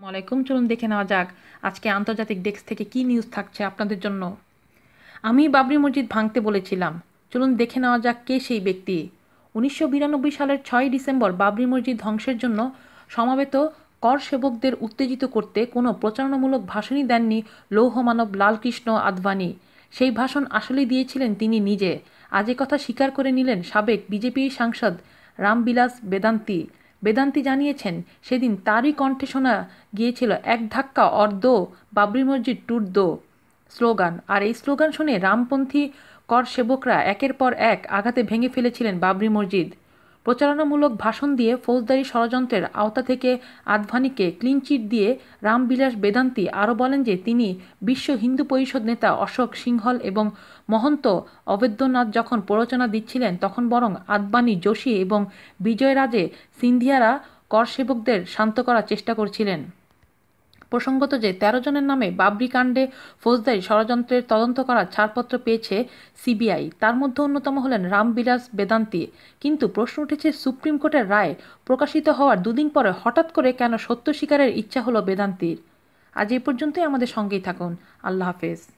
আলাইকুম চলুন দেখে নেওয়া যাক আজকে আন্তর্জাতিক ডেস্ক থেকে কি নিউজ থাকছে আপনাদের জন্য। আমি বাবরি মসজিদ ভাঙতে বলেছিলাম। চলুন দেখে নেওয়া যাক কে সেই ব্যক্তি। উনিশশো বিরানব্বই সালের ছয় ডিসেম্বর বাবরি মসজিদ ধ্বংসের জন্য সমাবেত কর সেবকদের উত্তেজিত করতে কোনো প্রচারণামূলক ভাষণই দেননি লৌহমানব লালকৃষ্ণ আদভানি। সেই ভাষণ আসলেই দিয়েছিলেন তিনি নিজে। আজ কথা স্বীকার করে নিলেন সাবেক বিজেপি সাংসদ রামবিলাস বেদান্তি। বেদান্তি জানিয়েছেন, সেদিন তারই কণ্ঠে শোনা গিয়েছিল এক ধাক্কা, অর্ধ বাবরি মসজিদ টুর দো স্লোগান। আর এই স্লোগান শুনে রামপন্থী কর সেবকরা একের পর এক আঘাতে ভেঙে ফেলেছিলেন বাবরি মসজিদ। প্রচারণামূলক ভাষণ দিয়ে ফৌজদারি ষড়যন্ত্রের আওতা থেকে আদভানিকে ক্লিনচিট দিয়ে রামবিলাস বেদান্তি আরও বলেন যে তিনি বিশ্ব হিন্দু পরিষদ নেতা অশোক সিংহল এবং মহন্ত অবেদ্যনাথ যখন প্ররোচনা দিচ্ছিলেন, তখন বরং আদবানি যোশী এবং বিজয়রাজে সিন্ধিয়ারা করসেবকদের শান্ত করার চেষ্টা করছিলেন। প্রসঙ্গত যে, তেরো জনের নামে বাবরি কাণ্ডে ফৌজদারি ষড়যন্ত্রের তদন্ত করার ছাড়পত্র পেয়েছে সিবিআই। তার মধ্যে অন্যতম হলেন রামবিলাস বেদান্তি। কিন্তু প্রশ্ন উঠেছে, সুপ্রিম কোর্টের রায় প্রকাশিত হওয়ার দুদিন পরে হঠাৎ করে কেন সত্য স্বীকারের ইচ্ছা হলো বেদান্তির? আজ এই পর্যন্তই আমাদের সঙ্গেই থাকুন। আল্লাহ হাফেজ।